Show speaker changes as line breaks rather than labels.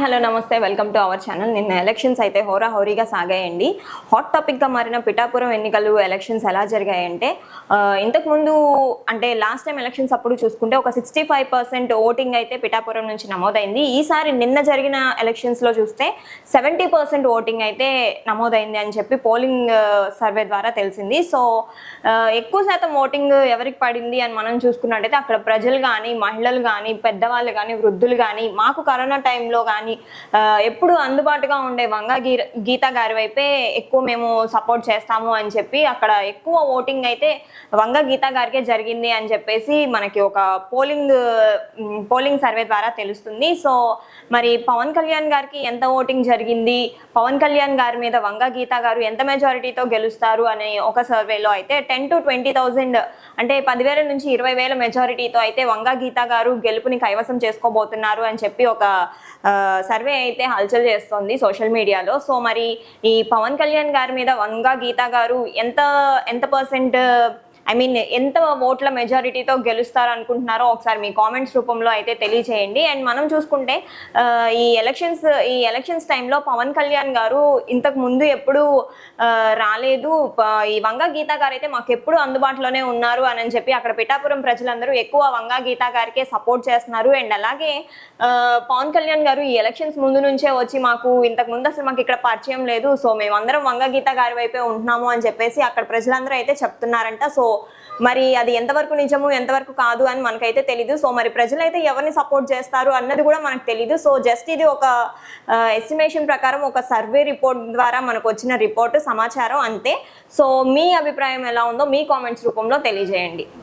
Hello నమస్తే. Welcome to our channel. నిన్న elections అయితే హోరాహోరీగా సాగాయండి. హాట్ టాపిక్గా మారిన పిఠాపురం ఎన్నికలు ఎలక్షన్స్ ఎలా జరిగాయంటే ఇంతకుముందు అంటే లాస్ట్ టైం ఎలక్షన్స్ అప్పుడు చూసుకుంటే ఒక సిక్స్టీ ఫైవ్ పర్సెంట్ ఓటింగ్ అయితే పిఠాపురం నుంచి నమోదైంది. ఈసారి నిన్న జరిగిన ఎలక్షన్స్లో చూస్తే సెవెంటీ పర్సెంట్ ఓటింగ్ అయితే నమోదైంది అని చెప్పి పోలింగ్ సర్వే ద్వారా తెలిసింది. సో ఎక్కువ శాతం ఓటింగ్ ఎవరికి పడింది అని మనం చూసుకున్నట్టయితే అక్కడ ప్రజలు కానీ మహిళలు కానీ పెద్దవాళ్ళు కానీ వృద్ధులు కానీ మాకు కరోనా టైంలో కానీ కానీ ఎప్పుడు అందుబాటుగా ఉండే వంగ గీ గీత గారి వైపే ఎక్కువ మేము సపోర్ట్ చేస్తాము అని చెప్పి అక్కడ ఎక్కువ ఓటింగ్ అయితే వంగ గీత గారికే జరిగింది అని చెప్పేసి మనకి ఒక పోలింగ్ పోలింగ్ సర్వే ద్వారా తెలుస్తుంది. సో మరి పవన్ కళ్యాణ్ గారికి ఎంత ఓటింగ్ జరిగింది? పవన్ కళ్యాణ్ గారి మీద వంగ గీత గారు ఎంత మెజారిటీతో గెలుస్తారు అనే ఒక సర్వేలో అయితే టెన్ టు ట్వంటీ థౌజండ్ అంటే పదివేల నుంచి ఇరవై వేల మెజారిటీతో అయితే వంగ గీత గారు గెలుపుని కైవసం చేసుకోబోతున్నారు అని చెప్పి ఒక ఆ, సర్వే అయితే హల్చల్ చేస్తోంది సోషల్ మీడియాలో. సో మరి ఈ పవన్ కళ్యాణ్ గారి మీద వంగ గీత గారు ఎంత ఎంత పర్సెంట్ ఐ మీన్ ఎంత ఓట్ల మెజారిటీతో గెలుస్తారు అనుకుంటున్నారో ఒకసారి మీ కామెంట్స్ రూపంలో అయితే తెలియజేయండి. అండ్ మనం చూసుకుంటే ఈ ఎలక్షన్స్ ఈ ఎలక్షన్స్ టైంలో పవన్ కళ్యాణ్ గారు ఇంతకు ముందు ఎప్పుడు రాలేదు. ఈ వంగ గీత గారు అయితే మాకు ఎప్పుడు అందుబాటులోనే ఉన్నారు అని చెప్పి అక్కడ పిఠాపురం ప్రజలందరూ ఎక్కువ వంగ గీత గారికే సపోర్ట్ చేస్తున్నారు. అండ్ అలాగే పవన్ కళ్యాణ్ గారు ఈ ఎలక్షన్స్ ముందు నుంచే వచ్చి మాకు ఇంతకు ముందు అసలు మాకు ఇక్కడ పరిచయం లేదు. సో మేమందరం వంగ గీత గారి వైపే ఉంటున్నాము అని చెప్పేసి అక్కడ ప్రజలందరూ అయితే చెప్తున్నారంట. సో మరి అది ఎంతవరకు నిజము ఎంతవరకు కాదు అని మనకైతే తెలీదు. సో మరి ప్రజలైతే ఎవరిని సపోర్ట్ చేస్తారు అన్నది కూడా మనకు తెలీదు. సో జస్ట్ ఇది ఒక ఎస్టిమేషన్ ప్రకారం ఒక సర్వే రిపోర్ట్ ద్వారా మనకు వచ్చిన రిపోర్ట్ సమాచారం అంతే. సో మీ అభిప్రాయం ఎలా ఉందో మీ కామెంట్స్ రూపంలో తెలియజేయండి.